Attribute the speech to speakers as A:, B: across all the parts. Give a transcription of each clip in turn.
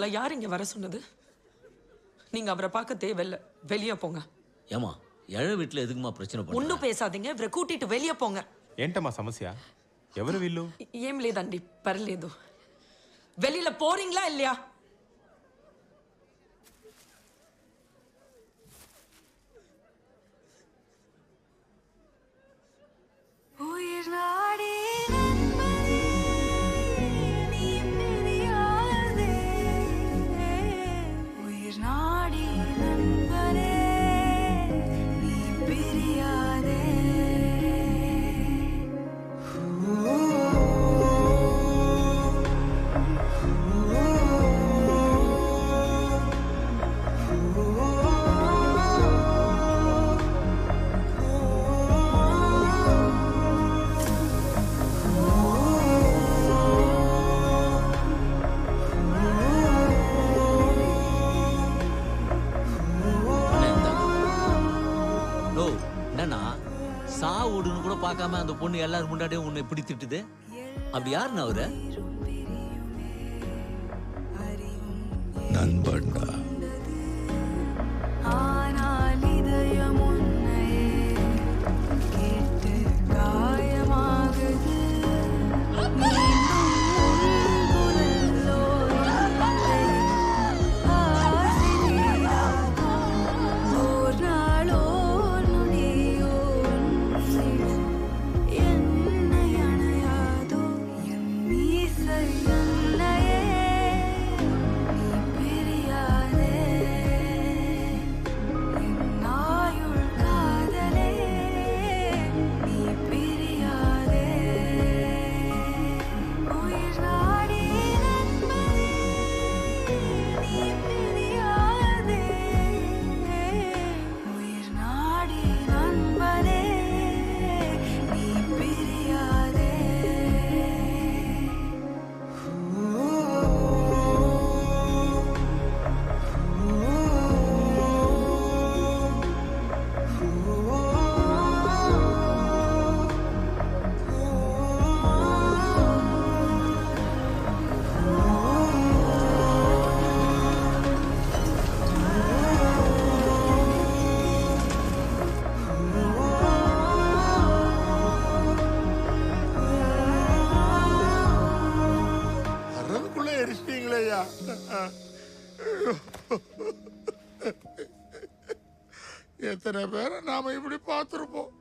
A: உங்களை யார் இங்க வர சொன்னது நீங்க அவரை பார்க்க தேவையில்ல வெளியே போங்க
B: ஏமா எழ வீட்டில் எதுக்குமா பிரச்சனை பண்ண
A: ஒன்னும் பேசாதீங்க இவரை கூட்டிட்டு வெளியே போங்க
C: ఏంటమ్మా సమస్య ఎవరు వీళ్ళు
A: ఏం లేదండి పర్లేదు வெளியில போறீங்களா இல்லையா
B: But சா கூட பார்க்காம அந்த பொண்ணு எல்லாரும் முன்னாடியும் உன்னை இப்படி திட்டுது? அப்படி யாருன்னு அவரு?
D: நண்பன்டா.
E: வர்றதுக்குள்ள எரிச்சிட்டீங்களேயா எத்தனை பேரை நாம இப்படி பார்த்துருப்போம்?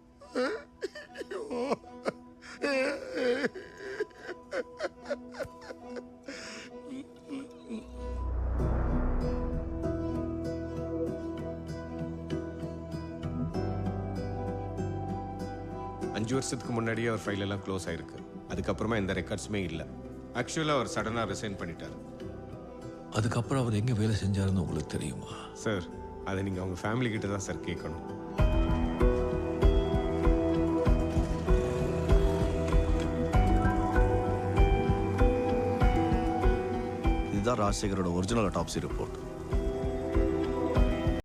C: அஞ்சு வருஷத்துக்கு முன்னாடியே அவர் ஃபைல் எல்லாம் க்ளோஸ் ஆயிருக்கு. அதுக்கப்புறமா எந்த ரெக்கார்ட்ஸுமே இல்லை. ஆக்சுவலாக அவர் சடனாக ரிசைன் பண்ணிட்டார்.
D: அதுக்கப்புறம் அவர் எங்க வேலை செஞ்சாருன்னு உங்களுக்கு தெரியுமா?
C: சார் அதை நீங்கள் அவங்க ஃபேமிலி கிட்ட தான் சார் கேட்கணும்.
F: இதுதான் ராஜசேகரோட ஒரிஜினல் அட்டாப்சி ரிப்போர்ட்